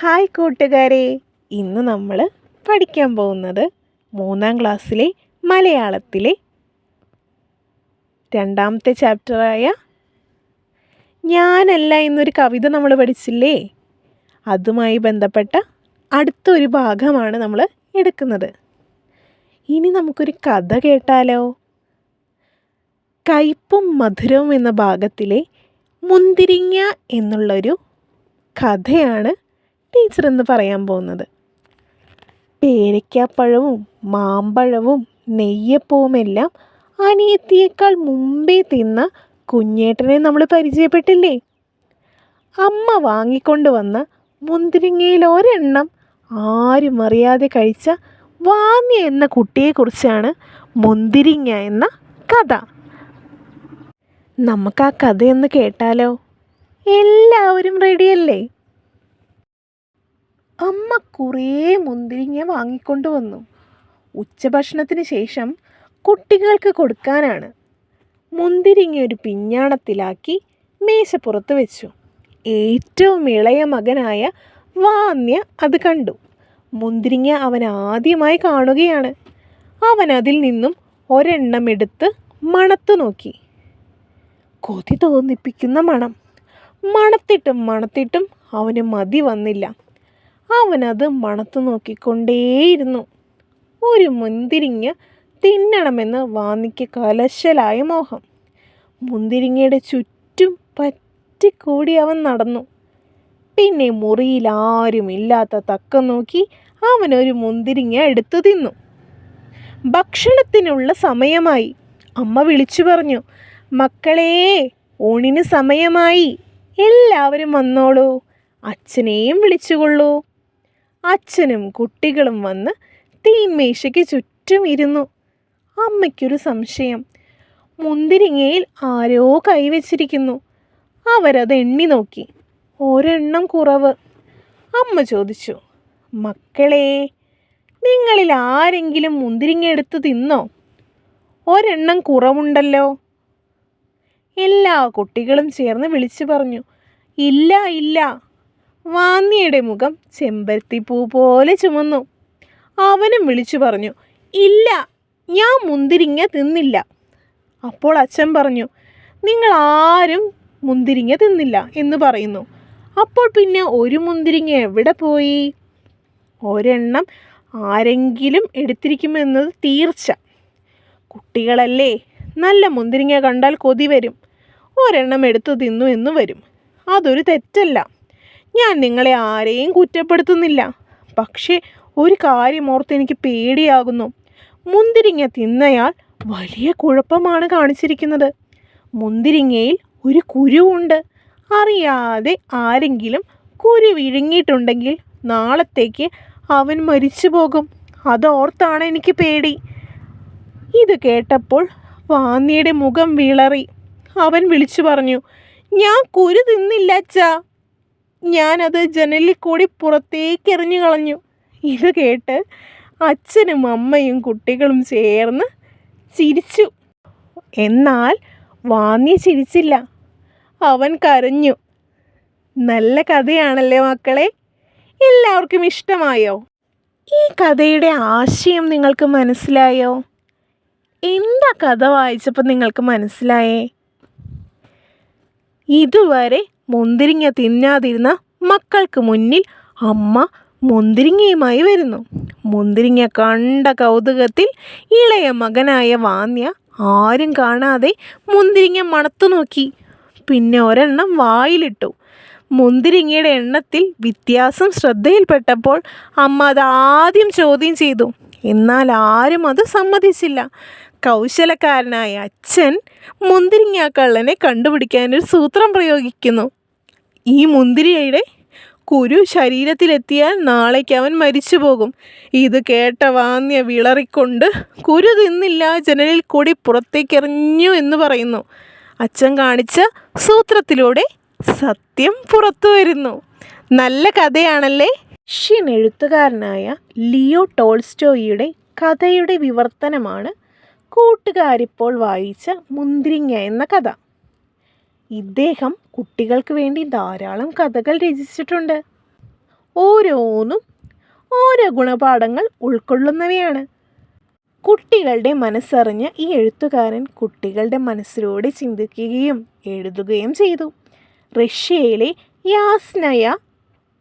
Hi കൂട്ടുകാരെ. ഇന്ന് നമ്മൾ പഠിക്കാൻ പോകുന്നത് മൂന്നാം ക്ലാസ്സിലെ മലയാളത്തിലെ രണ്ടാമത്തെ ചാപ്റ്ററായ ഞാനല്ല എന്നൊരു കവിത നമ്മൾ പഠിച്ചില്ലേ? അതുമായി ബന്ധപ്പെട്ട അടുത്തൊരു ഭാഗമാണ് നമ്മൾ എടുക്കുന്നത്. ഇനി നമുക്കൊരു കഥ കേട്ടാലോ? കയ്പും മധുരവും എന്ന ഭാഗത്തിലെ മുന്തിരിങ്ങ എന്നുള്ളൊരു കഥയാണ് ടീച്ചർ എന്ന് പറയാൻ പോകുന്നത്? പേരയ്ക്കാപ്പഴവും മാമ്പഴവും നെയ്യപ്പവുമെല്ലാം അനിയത്തിയേക്കാൾ മുമ്പേ തിന്ന കുഞ്ഞേട്ടനെ നമ്മൾ പരിചയപ്പെട്ടില്ലേ? അമ്മ വാങ്ങിക്കൊണ്ട് വന്ന മുന്തിരിങ്ങയിൽ ഒരെണ്ണം ആരും അറിയാതെ കഴിച്ച വാന്യ എന്ന കുട്ടിയെക്കുറിച്ചാണ് മുന്തിരിങ്ങ എന്ന കഥ. നമുക്ക് ആ കഥയൊന്ന് കേട്ടാലോ? എല്ലാവരും റെഡിയല്ലേ അമ്മ കുറേ മുന്തിരിങ്ങ വാങ്ങിക്കൊണ്ടു വന്നു. ഉച്ചഭക്ഷണത്തിന് ശേഷം കുട്ടികൾക്ക് കൊടുക്കാനാണ്. മുന്തിരിങ്ങ ഒരു പിഞ്ഞാണത്തിലാക്കി മേശപ്പുറത്ത് വെച്ചു. ഏറ്റവും ഇളയ മകനായ വാന്യ അത് കണ്ടു. മുന്തിരിങ്ങ അവൻ ആദ്യമായി കാണുകയാണ്. അവൻ അതിൽ നിന്നും ഒരെണ്ണം എടുത്ത് മണത്തു നോക്കി. കൊതി തോന്നിപ്പിക്കുന്ന മണം. മണത്തിട്ടും മണത്തിട്ടും അവന് മതി വന്നില്ല. അവനത് മണത്തു നോക്കിക്കൊണ്ടേയിരുന്നു. ഒരു മുന്തിരിങ്ങ തിന്നണമെന്ന് വാന്നിക്ക് കലശലായ മോഹം. മുന്തിരിങ്ങയുടെ ചുറ്റും പറ്റിക്കൂടി അവൻ നടന്നു. പിന്നെ മുറിയിൽ ആരുമില്ലാത്ത തക്കം നോക്കി അവനൊരു മുന്തിരിങ്ങ എടുത്തു തിന്നു. ഭക്ഷണത്തിനുള്ള സമയമായി. അമ്മ വിളിച്ചു പറഞ്ഞു മക്കളേ ഊണിന് സമയമായി. എല്ലാവരും വന്നോളൂ. അച്ഛനെയും വിളിച്ചുകൊള്ളൂ. അച്ഛനും കുട്ടികളും വന്ന് തീന്മേശയ്ക്ക് ചുറ്റും ഇരുന്നു. അമ്മയ്ക്കൊരു സംശയം. മുന്തിരിങ്ങയിൽ ആരോ കൈവച്ചിരിക്കുന്നു. അവരത് എണ്ണി നോക്കി. ഒരെണ്ണം കുറവ്. അമ്മ ചോദിച്ചു മക്കളെ നിങ്ങളിൽ ആരെങ്കിലും മുന്തിരിങ്ങ എടുത്ത് തിന്നോ? ഒരെണ്ണം കുറവുണ്ടല്ലോ. എല്ലാ കുട്ടികളും ചേർന്ന് വിളിച്ചു പറഞ്ഞു ഇല്ല ഇല്ല. വാന്നിയുടെ മുഖം ചെമ്പരത്തിപ്പൂ പോലെ ചുമന്നു. അവനും വിളിച്ചു പറഞ്ഞു ഇല്ല ഞാൻ മുന്തിരിങ്ങ തിന്നില്ല. അപ്പോൾ അച്ഛൻ പറഞ്ഞു നിങ്ങൾ ആരും മുന്തിരിങ്ങ തിന്നില്ല എന്ന് പറയുന്നു. അപ്പോൾ പിന്നെ ഒരു മുന്തിരിങ്ങ എവിടെ പോയി? ഒരെണ്ണം ആരെങ്കിലും എടുത്തിരിക്കുമെന്നത് തീർച്ച. കുട്ടികളല്ലേ നല്ല മുന്തിരിങ്ങ കണ്ടാൽ കൊതി വരും. ഒരെണ്ണം എടുത്തു തിന്നു എന്ന് വരും. അതൊരു തെറ്റല്ല. ഞാൻ നിങ്ങളെ ആരെയും കുറ്റപ്പെടുത്തുന്നില്ല. പക്ഷേ ഒരു കാര്യം ഓർത്ത് എനിക്ക് പേടിയാകുന്നു. മുന്തിരിങ്ങ തിന്നയാൾ വലിയ കുഴപ്പമാണ് കാണിച്ചിരിക്കുന്നത്. മുന്തിരിങ്ങയിൽ ഒരു കുരുവുണ്ട്. അറിയാതെ ആരെങ്കിലും കുരു വിഴുങ്ങിയിട്ടുണ്ടെങ്കിൽ നാളത്തേക്ക് അവൻ മരിച്ചു പോകും. അതോർത്താണ് എനിക്ക് പേടി. ഇത് കേട്ടപ്പോൾ വാന്നിയുടെ മുഖം വിളറി. അവൻ വിളിച്ചു പറഞ്ഞു ഞാൻ കുരു തിന്നില്ല അച്ഛാ. ഞാനത് ജനലിൽ കൂടി പുറത്തേക്ക് എറിഞ്ഞു കളഞ്ഞു. ഇത് കേട്ട് അച്ഛനും അമ്മയും കുട്ടികളും ചേർന്ന് ചിരിച്ചു. എന്നാൽ വാന്യ ചിരിച്ചില്ല. അവൻ കരഞ്ഞു. നല്ല കഥയാണല്ലേ മക്കളെ? എല്ലാവർക്കും ഇഷ്ടമായോ? ഈ കഥയുടെ ആശയം നിങ്ങൾക്ക് മനസ്സിലായോ? എന്താ കഥ വായിച്ചപ്പോൾ നിങ്ങൾക്ക് മനസ്സിലായേ? ഇതുവരെ മുന്തിരിങ്ങ തിന്നാതിരുന്ന മക്കൾക്ക് മുന്നിൽ അമ്മ മുന്തിരിങ്ങയുമായി വരുന്നു. മുന്തിരിങ്ങ കണ്ട കൗതുകത്തിൽ ഇളയ മകനായ വാന്യ ആരും കാണാതെ മുന്തിരിങ്ങ മണത്തു നോക്കി. പിന്നെ ഒരെണ്ണം വായിലിട്ടു. മുന്തിരിങ്ങയുടെ എണ്ണത്തിൽ വ്യത്യാസം ശ്രദ്ധയിൽപ്പെട്ടപ്പോൾ അമ്മ അത് ആദ്യം ചോദ്യം ചെയ്തു. എന്നാൽ ആരും അത് സമ്മതിച്ചില്ല. കൗശലക്കാരനായ അച്ഛൻ മുന്തിരിങ്ങാക്കള്ളനെ കണ്ടുപിടിക്കാൻ ഒരു സൂത്രം പ്രയോഗിക്കുന്നു. ഈ മുന്തിരിയുടെ കുരു ശരീരത്തിലെത്തിയാൽ നാളേക്ക് അവൻ മരിച്ചു പോകും. ഇത് കേട്ട വാന്യ വിളറിക്കൊണ്ട് കുരു തിന്നില്ല ജനലിൽ കൂടി പുറത്തേക്കെറിഞ്ഞു എന്ന് പറയുന്നു. അച്ഛൻ കാണിച്ച സൂത്രത്തിലൂടെ സത്യം പുറത്തു വരുന്നു. നല്ല കഥയാണല്ലേ? റഷ്യൻ എഴുത്തുകാരനായ ലിയോ ടോൾസ്റ്റോയിയുടെ കഥയുടെ വിവർത്തനമാണ് കൂട്ടുകാരിപ്പോൾ വായിച്ച മുന്തിരിങ്ങ എന്ന കഥ. ഇദ്ദേഹം കുട്ടികൾക്ക് വേണ്ടി ധാരാളം കഥകൾ രചിച്ചിട്ടുണ്ട്. ഓരോന്നും ഓരോ ഗുണപാഠങ്ങൾ ഉൾക്കൊള്ളുന്നവയാണ്. കുട്ടികളുടെ മനസ്സറിഞ്ഞ ഈ എഴുത്തുകാരൻ കുട്ടികളുടെ മനസ്സിലൂടെ ചിന്തിക്കുകയും എഴുതുകയും ചെയ്തു. റഷ്യയിലെ യാസ്നയ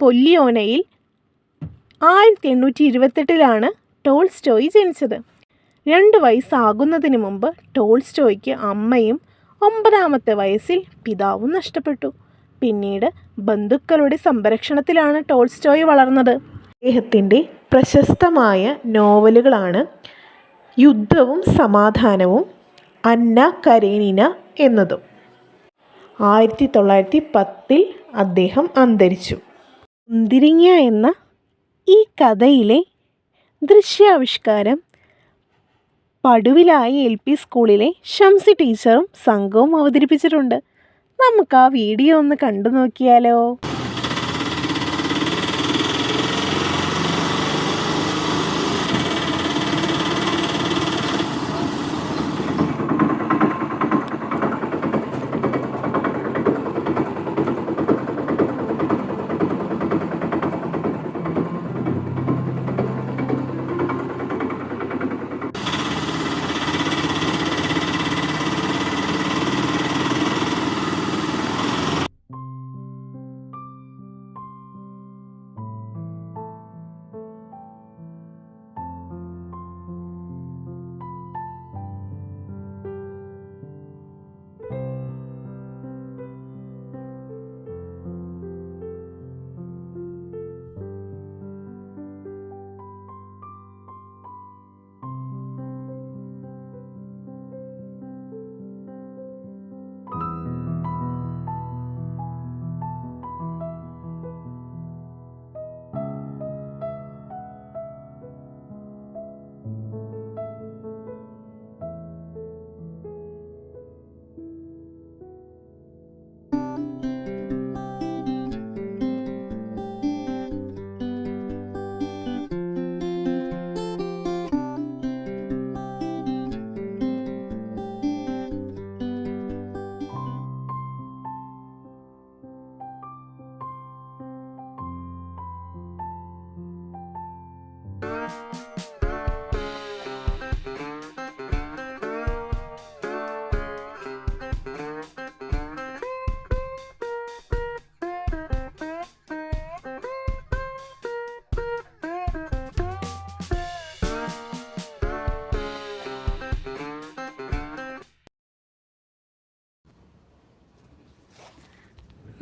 പൊല്യോനയിൽ ആയിരത്തി എണ്ണൂറ്റി ഇരുപത്തെട്ടിലാണ് ടോൾസ്റ്റോയ് ജനിച്ചത്. രണ്ട് വയസ്സാകുന്നതിന് മുമ്പ് ടോൾസ്റ്റോയ്ക്ക് അമ്മയും ഒമ്പതാമത്തെ വയസ്സിൽ പിതാവും നഷ്ടപ്പെട്ടു. പിന്നീട് ബന്ധുക്കളുടെ സംരക്ഷണത്തിലാണ് ടോൾസ്റ്റോയ് വളർന്നത്. അദ്ദേഹത്തിന്റെ പ്രശസ്തമായ നോവലുകളാണ് യുദ്ധവും സമാധാനവും അന്ന കരേനിന എന്നതും. ആയിരത്തി തൊള്ളായിരത്തി പത്തിൽ അദ്ദേഹം അന്തരിച്ചു. മുന്തിരിങ്ങ എന്ന ഈ കഥയിലെ ദൃശ്യാവിഷ്കാരം പടുവിലായി എൽ പി സ്കൂളിലെ ഷംസി ടീച്ചറും സംഘവും അവതരിപ്പിച്ചിട്ടുണ്ട്. നമുക്ക് ആ വീഡിയോ ഒന്ന് കണ്ടു നോക്കിയാലോ?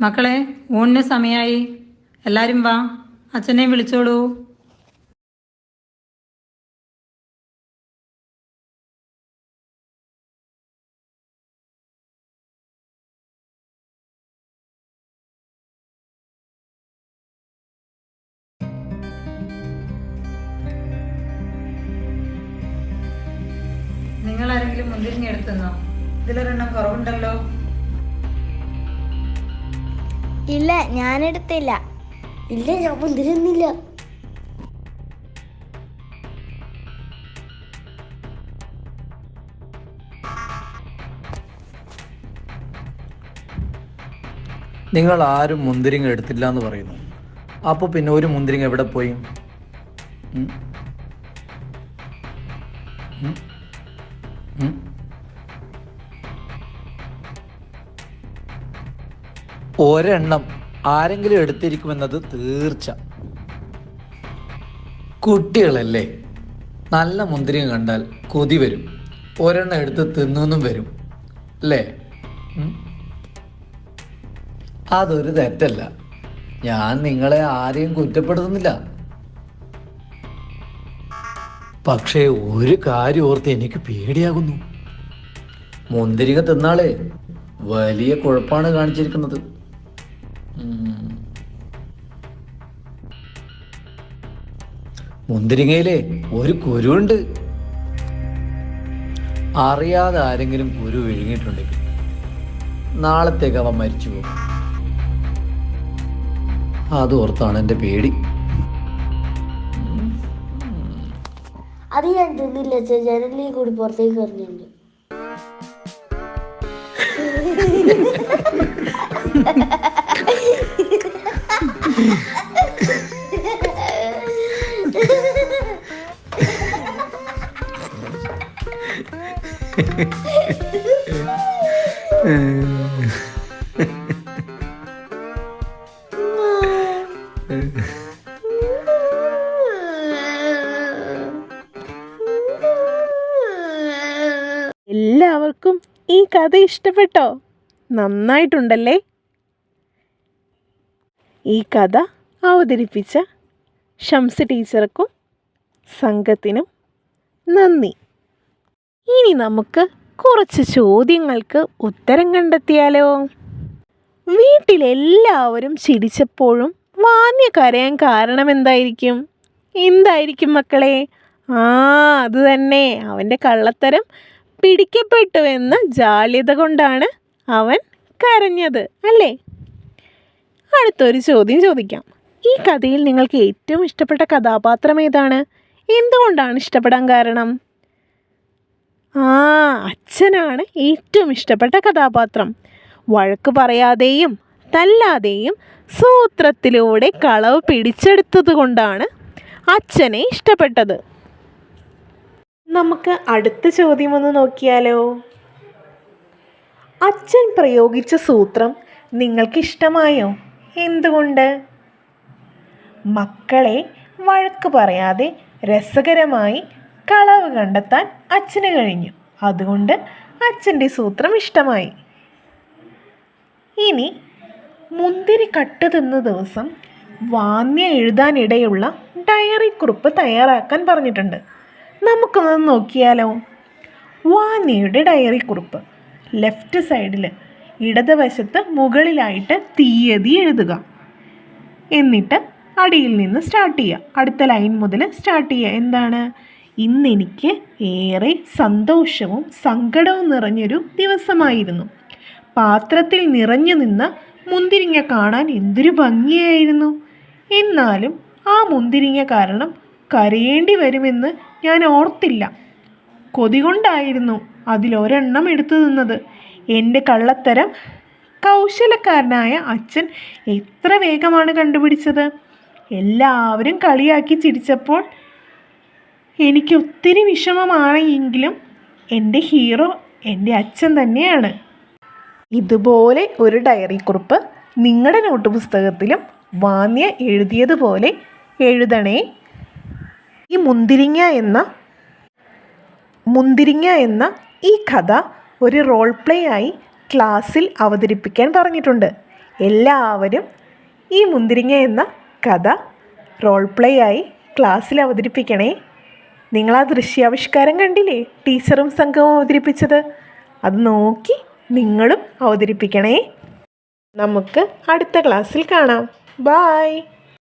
മക്കളെ ഊണിന് സമയായി. എല്ലാരും വാ. അച്ഛനെ വിളിച്ചോളൂ. നിങ്ങൾ ആരെങ്കിലും മുന്തിരിങ്ങ എടുത്തുന്നോ? ഇതിലൊരെണ്ണം കുറവുണ്ടല്ലോ. ഇല്ല ഞാൻ എടുത്തില്ല ഇല്ല ഞാൻ മുന്തിരിന്നില്ല നിങ്ങൾ ആരും മുന്തിരിങ്ങ എടുത്തില്ല എന്ന് പറയുന്നു. അപ്പോൾ പിന്നെ ഒരു മുന്തിരിങ്ങ എവിടെ പോയി? ഒരെണ്ണം ആരെങ്കിലും എടുത്തിരിക്കുമെന്നത് തീർച്ച. കുട്ടികളല്ലേ? നല്ല മുന്തിരിയും കണ്ടാൽ കൊതി വരും. ഒരെണ്ണം എടുത്ത് തിന്നും വരും. അല്ലേ? അതൊരു തെറ്റല്ല. ഞാൻ നിങ്ങളെ ആരെയും കുറ്റപ്പെടുത്തുന്നില്ല. പക്ഷേ ഒരു കാര്യം ഓർത്ത് എനിക്ക് പേടിയാകുന്നു. മുന്തിരിക തിന്നാളെ വലിയ കുഴപ്പമാണ് കാണിച്ചിരിക്കുന്നത്. മുന്തിരിങ്ങയിലെ ഒരു കുരുണ്ട് അറിയാതെ ആരെങ്കിലും കുരു വിഴുങ്ങിയിട്ടുണ്ടെങ്കിൽ നാളത്തേക്ക് അവ മരിച്ചു പോകും അത് ഓർത്താണ് എന്റെ പേടി. അത് ഞാൻ തിന്നില്ല ജനലിൽ കൂടി പുറത്തേക്ക് എറിഞ്ഞിട്ടുണ്ട് എല്ലാവർക്കും ഈ കഥ ഇഷ്ടപ്പെട്ടോ? നന്നായിട്ടുണ്ടല്ലേ? ഈ കഥ അവതരിപ്പിച്ച ഷംസ് ടീച്ചർക്കും സംഘത്തിനും നന്ദി. ഇനി നമുക്ക് കുറച്ച് ചോദ്യങ്ങൾക്ക് ഉത്തരം കണ്ടെത്തിയാലോ? വീട്ടിലെല്ലാവരും ചിരിച്ചപ്പോഴും വാന്യ കരയാൻ കാരണം എന്തായിരിക്കും എന്തായിരിക്കും മക്കളെ? ആ അത് തന്നെ. അവന്റെ കള്ളത്തരം പിടിക്കപ്പെട്ടു എന്ന ജാള്യത കൊണ്ടാണ് അവൻ കരഞ്ഞത് അല്ലേ? അടുത്തൊരു ചോദ്യം ചോദിക്കാം. ഈ കഥയിൽ നിങ്ങൾക്ക് ഏറ്റവും ഇഷ്ടപ്പെട്ട കഥാപാത്രം ഏതാണ്? എന്തുകൊണ്ടാണ് ഇഷ്ടപ്പെടാൻ കാരണം? ആ അച്ഛനാണ് ഏറ്റവും ഇഷ്ടപ്പെട്ട കഥാപാത്രം. വഴക്ക് പറയാതെയും തല്ലാതെയും സൂത്രത്തിലൂടെ കളവ് പിടിച്ചെടുത്തത് കൊണ്ടാണ് അച്ഛനെ ഇഷ്ടപ്പെട്ടത്. നമുക്ക് അടുത്ത ചോദ്യം ഒന്ന് നോക്കിയാലോ? അച്ഛൻ പ്രയോഗിച്ച സൂത്രം നിങ്ങൾക്ക് ഇഷ്ടമായോ എന്തുകൊണ്ട്? മക്കളെ വഴക്ക് പറയാതെ രസകരമായി കളവ് കണ്ടെത്താൻ അച്ഛന് കഴിഞ്ഞു. അതുകൊണ്ട് അച്ഛന്റെ സൂത്രം ഇഷ്ടമായി. ഇനി മുന്തിരി കട്ട് തിന്ന ദിവസം വാന്യ എഴുതാനിടയുള്ള ഡയറി കുറിപ്പ് തയ്യാറാക്കാൻ പറഞ്ഞിട്ടുണ്ട്. നമുക്കൊന്ന് നോക്കിയാലോ? വാനിയുടെ ഡയറി കുറിപ്പ്. ലെഫ്റ്റ് സൈഡിൽ ഇടതുവശത്ത് മുകളിലായിട്ട് തീയതി എഴുതുക. എന്നിട്ട് അടിയിൽ നിന്ന് സ്റ്റാർട്ട് ചെയ്യുക. അടുത്ത ലൈൻ മുതൽ സ്റ്റാർട്ട് ചെയ്യുക. എന്താണ്? ഇന്നെനിക്ക് ഏറെ സന്തോഷവും സങ്കടവും നിറഞ്ഞൊരു ദിവസമായിരുന്നു. പാത്രത്തിൽ നിറഞ്ഞു നിന്ന മുന്തിരിങ്ങ കാണാൻ എന്തൊരു ഭംഗിയായിരുന്നു. എന്നാലും ആ മുന്തിരിങ്ങ കാരണം കരയേണ്ടി വരുമെന്ന് ഞാൻ ഓർത്തില്ല. കൊതികൊണ്ടായിരുന്നു അതിലൊരെണ്ണം എടുത്തു നിന്നത്. എന്റെ കള്ളത്തരം കൗശലക്കാരനായ അച്ഛൻ എത്ര വേഗമാണ് കണ്ടുപിടിച്ചത്? എല്ലാവരും കളിയാക്കി ചിരിച്ചപ്പോൾ എനിക്ക് ഒത്തിരി വിഷമമാണെങ്കിലും എന്റെ ഹീറോ എന്റെ അച്ഛൻ തന്നെയാണ്. ഇതുപോലെ ഒരു ഡയറി കുറിപ്പ് നിങ്ങളുടെ നോട്ട് പുസ്തകത്തിലും വാന്യ എഴുതിയതുപോലെ എഴുതണേ. ഈ മുന്തിരിങ്ങ എന്ന മുന്തിരിങ്ങ എന്ന ഈ കഥ ഒരു റോൾ പ്ലേ ആയി ക്ലാസ്സിൽ അവതരിപ്പിക്കാൻ പറഞ്ഞിട്ടുണ്ട്. എല്ലാവരും ഈ മുന്തിരിങ്ങ എന്ന കഥ റോൾ പ്ലേ ആയി ക്ലാസ്സിൽ അവതരിപ്പിക്കണേ. നിങ്ങൾ ആ ദൃശ്യാവിഷ്കാരം കണ്ടില്ലേ? ടീച്ചറും സംഘവും അവതരിപ്പിച്ചത്? അത് നോക്കി നിങ്ങളും അവതരിപ്പിക്കണേ. നമുക്ക് അടുത്ത ക്ലാസ്സിൽ കാണാം. ബായ്